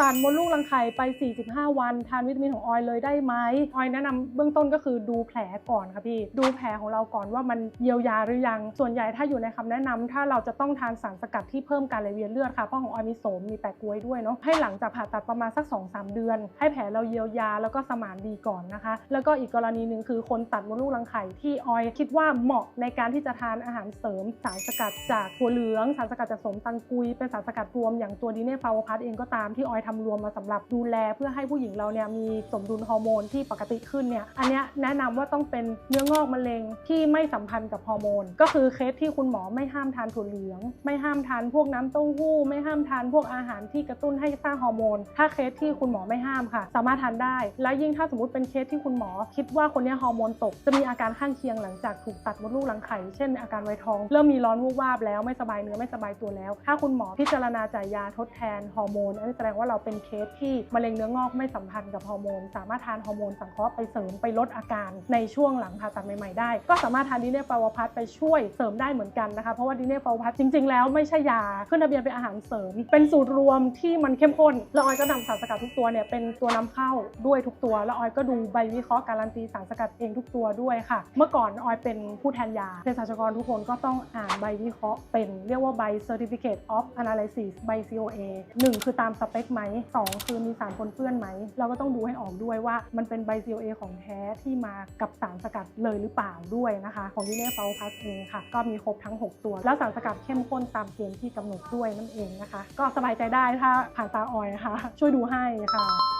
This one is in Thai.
ตัดมดลูกรังไข่ไป 45 วัน ทานวิตามินของออยเลยได้ไหมออยแนะนำเบื้องต้นก็คือดูแผลก่อนค่ะพี่ ดูแผลของเราก่อนว่ามันเยียวยาหรือยัง ส่วนใหญ่ถ้าอยู่ในคำแนะนำถ้าเราจะต้องทานสารสกัดที่เพิ่มการไหลเวียนเลือดค่ะ เพราะของออยมีโสมมีแปะกล้วยด้วยเนาะ ให้หลังจากผ่าตัดประมาณสัก 2-3 เดือน ให้แผลเราเยียวยาแล้วก็สมานดีก่อนนะคะ แล้วก็อีกกรณีหนึ่งคือคนตัดมดลูกรังไข่ที่ออยคิดว่าเหมาะในการที่จะทานอาหารเสริมสารสกัดจากถั่วเหลือง สารสกัดจากโสมตังกุย เป็นสารสกัดรวมอย่างตัวดีเน่ฟาวพัทเองก็ตามที่ออยทำรวมมาสำหรับดูแล เพื่อให้ผู้หญิงเราเนี่ยมีสมดุลฮอร์โมนที่ปกติขึ้นเนี่ยอันนี้แนะนำว่าต้องเป็นเนื้องอกมะเร็งที่ไม่สัมพันธ์กับฮอร์โมน ก็คือเคสที่คุณหมอไม่ห้ามทานถั่วเหลือง ไม่ห้ามทานพวกน้ำเต้าหู้ ไม่ห้ามทานพวกอาหารที่กระตุ้นให้สร้างฮอร์โมน ถ้าเคสที่คุณหมอไม่ห้ามค่ะ สามารถทานได้ แล้วยิ่งถ้าสมมติเป็นเคสที่คุณหมอ คิดว่าคนนี้ฮอร์โมนตก จะมีอาการข้างเคียงหลังจากถูกตัดมดลูกรังไข่ เช่นอาการไวทอง เริ่มมีร้อนวูบวาบแล้วไม่สบายเนื้อไม่สบายตัวแล้ว ถ้าคุณหมอพิจารณาจ่ายยาทดแทนฮอร์โมนอันนี้แสดงว่าเราเป็นเคสที่มะเร็งเนื้องอกไม่สัมพันธ์กับฮอร์โมน สามารถทานฮอร์โมนสังเคราะห์ไปเสริมไปลดอาการในช่วงหลังผ่าตัดใหม่ๆได้ ก็สามารถทานดีเนฟาวพัทไปช่วยเสริมได้เหมือนกันนะคะ เพราะว่าดีเนฟาวพัทจริง ๆ แล้วไม่ใช่ยาขึ้นทะเบียนเป็นอาหารเสริม เป็นสูตรรวมที่มันเข้มข้นแล้วออยก็นำสารสกัดทุกตัวเนี่ยเป็นตัวนำเข้าด้วยทุกตัวแล้วออยก็ดูใบวิเคราะห์การันตีสารสกัดเองทุกตัวด้วยค่ะ เมื่อก่อนออยเป็นผู้แทนยาเภสัชกรทุกคนก็ต้องอ่านใบวิเคราะห์เป็นเรียกว่าใบ Certificate of Analysis ใบ COA หนึ่งคือตามสเปคไหมสองคือมีสารปนเปื้อนไหม เราก็ต้องดูให้ออกด้วยว่ามันเป็นไบเซโอเอของแท้ที่มากับสารสกัดเลยหรือเปล่าด้วยนะคะ ของดีเน่ฟาพัสเองค่ะก็มีครบทั้ง 6 ตัว แล้วสารสกัดเข้มข้นตามเกณฑ์ที่กำหนดด้วยนั่นเองนะคะ ก็สบายใจได้ถ้าผ่านตาออยนะคะช่วยดูให้ค่ะ